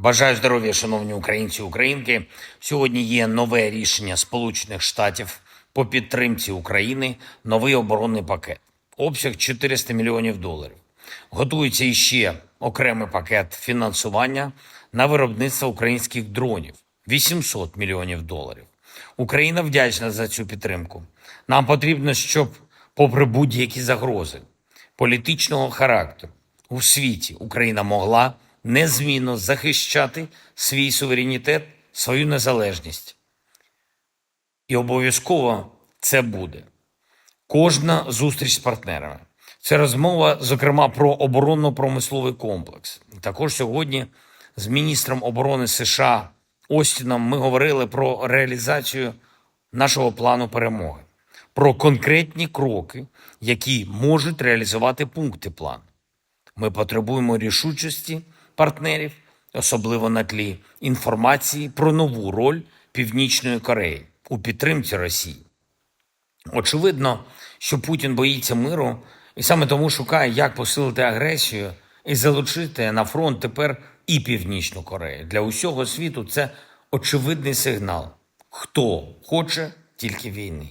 Бажаю здоров'я, шановні українці і українки. Сьогодні є нове рішення Сполучених Штатів по підтримці України, новий оборонний пакет. Обсяг 400 мільйонів доларів. Готується іще окремий пакет фінансування на виробництво українських дронів 800 мільйонів доларів. Україна вдячна за цю підтримку. Нам потрібно, щоб, попри будь-які загрози політичного характеру у світі, Україна могла незмінно захищати свій суверенітет, свою незалежність. І обов'язково це буде. Кожна зустріч з партнерами. Це розмова, зокрема, про оборонно-промисловий комплекс. Також сьогодні з міністром оборони США Остіном ми говорили про реалізацію нашого плану перемоги, про конкретні кроки, які можуть реалізувати пункти плану. Ми потребуємо рішучості партнерів, особливо на тлі інформації про нову роль Північної Кореї у підтримці Росії. Очевидно, що Путін боїться миру і саме тому шукає, як посилити агресію і залучити на фронт тепер і Північну Корею. Для усього світу це очевидний сигнал. Хто хоче тільки війни.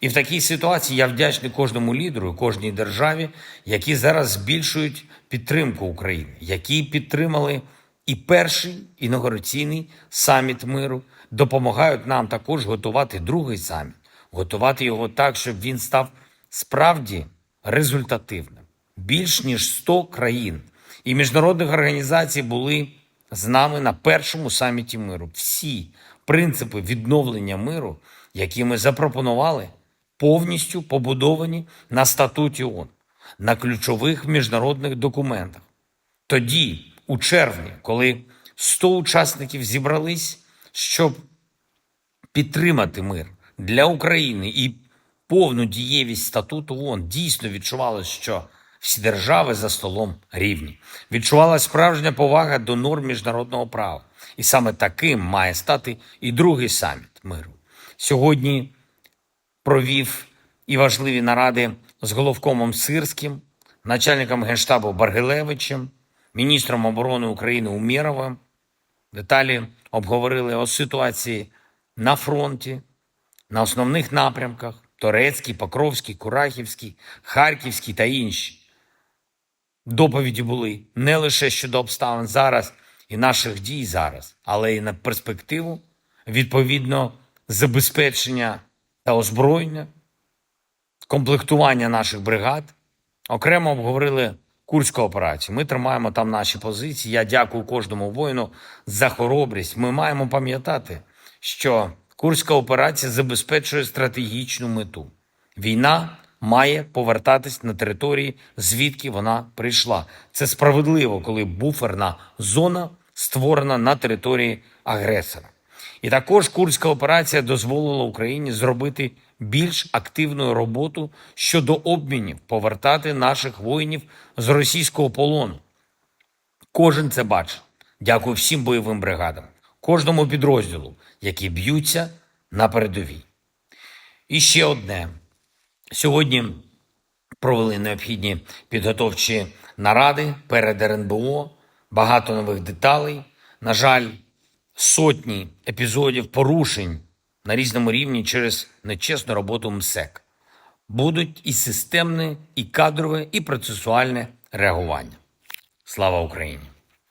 І в такій ситуації я вдячний кожному лідеру, кожній державі, які зараз збільшують підтримку України, які підтримали і перший інаугураційний саміт миру, допомагають нам також готувати другий саміт, готувати його так, щоб він став справді результативним. Більш ніж 100 країн і міжнародних організацій були з нами на першому саміті миру. Всі принципи відновлення миру, які ми запропонували, повністю побудовані на статуті ООН, на ключових міжнародних документах. Тоді, у червні, коли 100 учасників зібрались, щоб підтримати мир для України і повну дієвість статуту ООН, дійсно відчувалося, що всі держави за столом рівні. Відчувалася справжня повага до норм міжнародного права. І саме таким має стати і другий саміт миру. Сьогодні провів і важливі наради з головкомом Сирським, начальником генштабу Баргилевичем, міністром оборони України Умєровим. Деталі обговорили о ситуації на фронті, на основних напрямках Торецький, Покровський, Курахівський, Харківський та інші. Доповіді були не лише щодо обставин зараз і наших дій зараз, але й на перспективу, відповідно, забезпечення та озброєння, комплектування наших бригад. Окремо обговорили Курську операцію. Ми тримаємо там наші позиції. Я дякую кожному воїну за хоробрість. Ми маємо пам'ятати, що Курська операція забезпечує стратегічну мету. Війна має повертатись на території, звідки вона прийшла. Це справедливо, коли буферна зона створена на території агресора. І також Курська операція дозволила Україні зробити більш активну роботу щодо обмінів, повертати наших воїнів з російського полону. Кожен це бачить. Дякую всім бойовим бригадам, кожному підрозділу, які б'ються на передовій. І ще одне. Сьогодні провели необхідні підготовчі наради перед РНБО, багато нових деталей. На жаль, сотні епізодів порушень на різному рівні через нечесну роботу МСЕК. Будуть і системне, і кадрове, і процесуальне реагування. Слава Україні!